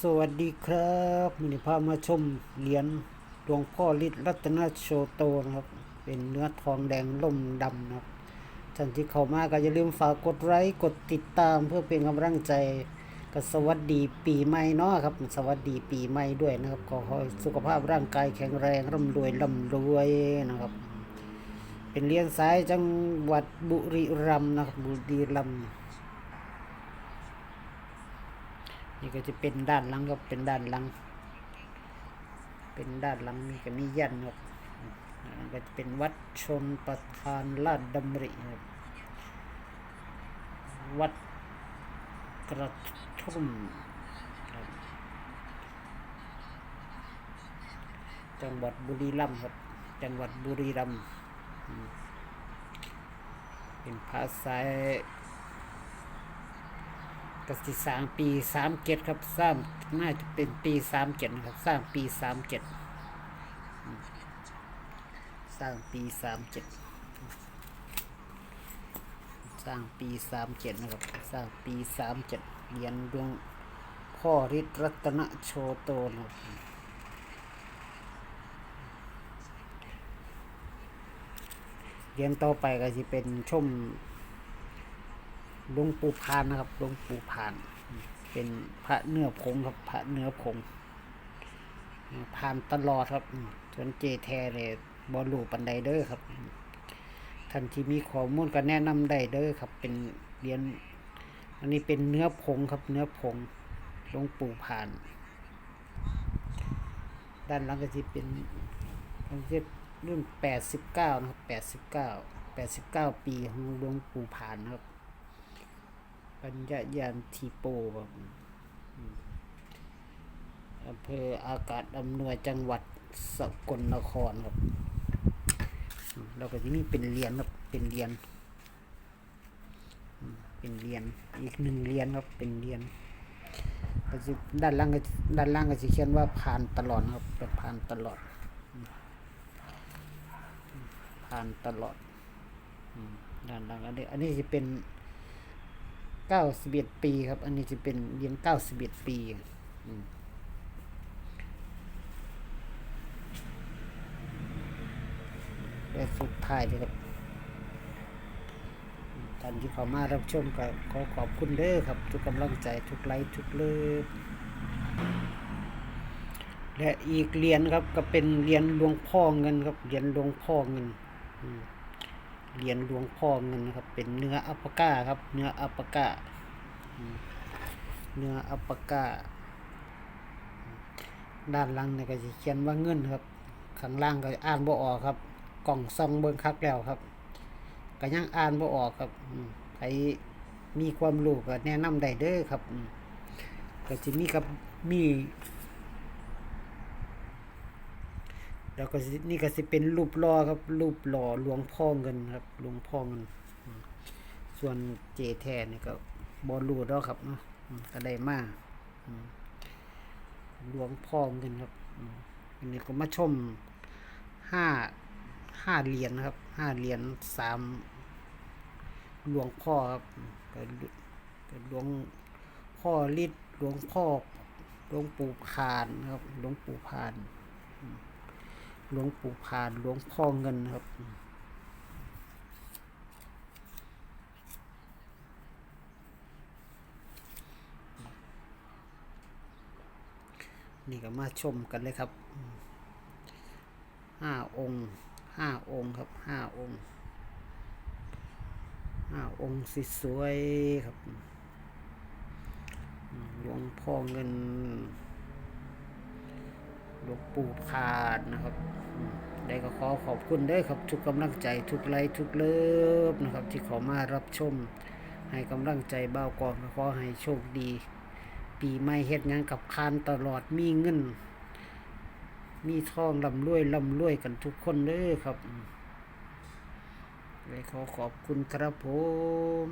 สวัสดีครับมินิพามาชมเหรียญหลวงพ่อฤทธิ์รัตนโชโตนะครับ เป็นเนื้อทองแดงล่มดำนะครับท่านที่เข้ามาก็อย่าลืมฝากกดไลค์กดติดตามเพื่อเป็นกำลังใจก็สวัสดีปีใหม่เนาะครับ สวัสดีปีใหม่ด้วยนะครับขอให้สุขภาพร่างกายแข็งแรงร่ำรวยร่ำรวยนะครับ เป็นเหรียญสายจังหวัดบุรีรัมย์นะครับบุรีรัมย์ นี่ก็จะเป็นด้านหลังครับเป็นด้านหลัง เป็นด้านหลังนี่ก็มียันครับอันก็จะเป็นวัดชนประธานลาดดำริครับวัดกระทุ่มจังหวัดบุรีรัมย์ครับจังหวัดบุรีรัมย์อืมเป็นภาษา กสิสางปีสามเจ็ดครับสร้างน่าจะเป็นปีสามเจ็ดนะครับ สร้างปีสามเจ็ดสร้างปีสามเจ็ดสร้างปีสามเจ็ดนะครับ สร้างปีสามเจ็ดเรียนดวงพ่อฤทธิรัตนโชโตนะครับเรียนต่อไปก็จะเป็นชม หลวงปู่พานนะครับหลวงปู่พาน เป็นพระเนื้อผงครับพระเนื้อผงพานตลอดครับส่วนเจแทเลยบอลูปันไดเดอร์ครับท่านที่มีข้อมูลก็แนะนำได้เด้อครับ เป็นเรียน อันนี้เป็นเนื้อผงครับ เนื้อผงหลวงปู่พาน ด้านหลังก็จะเป็นมันจะรุ่นแปดสิบเก้านะครับแปดสิบเก้าแปดสิบเก้าปีของหลวงปู่พานครับ ปัญญายานทีโปครับอำเภออากาศอำนวยจังหวัดสกลนครครับเราก็จะมีเป็นเรียญครับเป็นเรียญอืมเป็นเรียญอีกหนึ่งเรียญครับเป็นเรียญก็จะด้านล่างก็ด้านล่างก็จะเขียนว่าผ่านตลอดครับเป็นผ่านตลอด ผ่านตลอดด้านล่างอันนี้อันนี้จะเป็น เก้าสิบเอ็ดปีครับ อันนี้จะเป็นเหรียญเก้าสิบเอ็ดปีและสุดท้ายเลยครับท่านที่เข้ามารับชมก็ขอขอบคุณเด้อครับ ทุกกำลังใจทุกไลค์ทุกเลิฟและอีกเหรียญครับก็เป็นเหรียญหลวงพ่อเงินครับเหรียญหลวงพ่อเงินอืม เหรียญหลวงพ่อเงินนะครับ เป็นเนื้ออัปปะก้าครับ เนื้ออัปปะก้าเนื้ออัปปะก้าด้านล่างเนี่ยก็จะเขียนว่าเงินครับ ข้างล่างก็อ่านบ่ออกครับ กล่องซองเบิ่งคักแล้วครับก็ยังอ่านบ่ออกครับอืมใครมีความรู้ก็แนะนำได้เด้อครับก็จะมีกับมี แล้วก็นี่ก็สิเป็นรูปหล่อครับ รูปหล่อหลวงพ่อเงินครับหลวงพ่อเงิน ส่วนเจแทนนี่ก็บอลูดแล้วครับนะอืมก็ได้มาอืมหลวงพ่อเงินครับอันนี้ก็มาชมห้าห้าเหรียญครับห้าเหรียญสามหลวงพ่อครับก็ก็หลวงพ่อฤทธิ์หลวงพ่อหลวงปู่พานครับหลวงปู่พาน หลวงปู่พานหลวงพ่อเงินครับนี่ก็มาชมกันเลยครับห้าองค์ห้าองค์ครับห้าองค์ห้าองค์สสวยครับหลวงพ่อเงิน หลวงปู่พานนะครับได้ก็ขอขอบคุณด้อครับทุกกำลังใจทุกไลค์ทุกเลิฟนะครับ ที่เขอมารับชม ให้กำลังใจเบ้ากองขอให้โชคดี ปีใหม่เฮ็ดหยังกับคานตลอดมีเงิน มีทองลำรวยลำรวยกันทุกคนเด้อครับอืมเลยขอขอบคุณครับผม